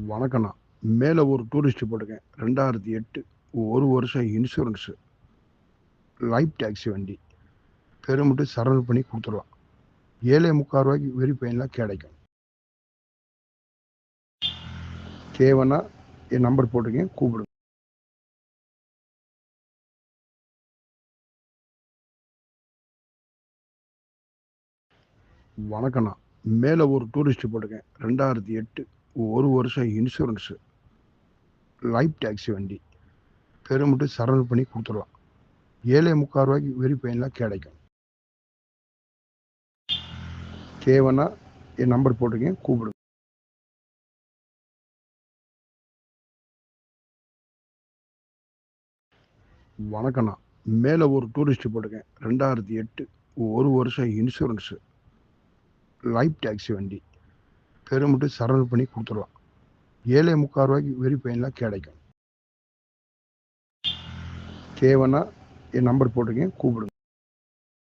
வணக்கண்ணா மேலே ஒரு டூரிஸ்ட் போட்டிருக்கேன். ரெண்டாயிரத்தி எட்டு ஒரு வருஷம் இன்சூரன்ஸு லைஃப் டேக்ஸி வண்டி. பெருமிட்டு சரண்டர் பண்ணி கொடுத்துடலாம். ஏழே முக்கால் ரூபாய்க்கு வெறி பெயின்லாம் கிடைக்கும். தேவைன்னா என் நம்பர் போட்டிருக்கேன் கூப்பிடுங்க. வணக்கண்ணா மேலே ஒரு டூரிஸ்ட் போட்டிருக்கேன். ரெண்டாயிரத்தி எட்டு ஒரு வருஷம் இன்சூரன்ஸு லைஃப் டேக்ஸி வண்டி பெருமிட்டு சரண்டர் பண்ணி கொடுத்துடலாம். ஏழே முக்கால் ரூபாய்க்கு வெறி பெயின்லாம் கிடைக்கும். தேவைன்னா என் நம்பர் போட்டிருக்கேன் கூப்பிடுங்க. வணக்கண்ணா மேலே ஒரு டூரிஸ்ட் போட்டிருக்கேன் ரெண்டாயிரத்தி எட்டு ஒரு வருஷம் இன்சூரன்ஸு லைஃப் டேக்ஸி வண்டி. பெருமிட்டு சரண்டர் பண்ணி கொடுத்துடலாம் ஏழை முக்கால் ரூபாய்க்கு வெறி பயன்லாம் கிடைக்கும். தேவைன்னா என் நம்பர் போட்டிருக்கேன் கூப்பிடுங்க.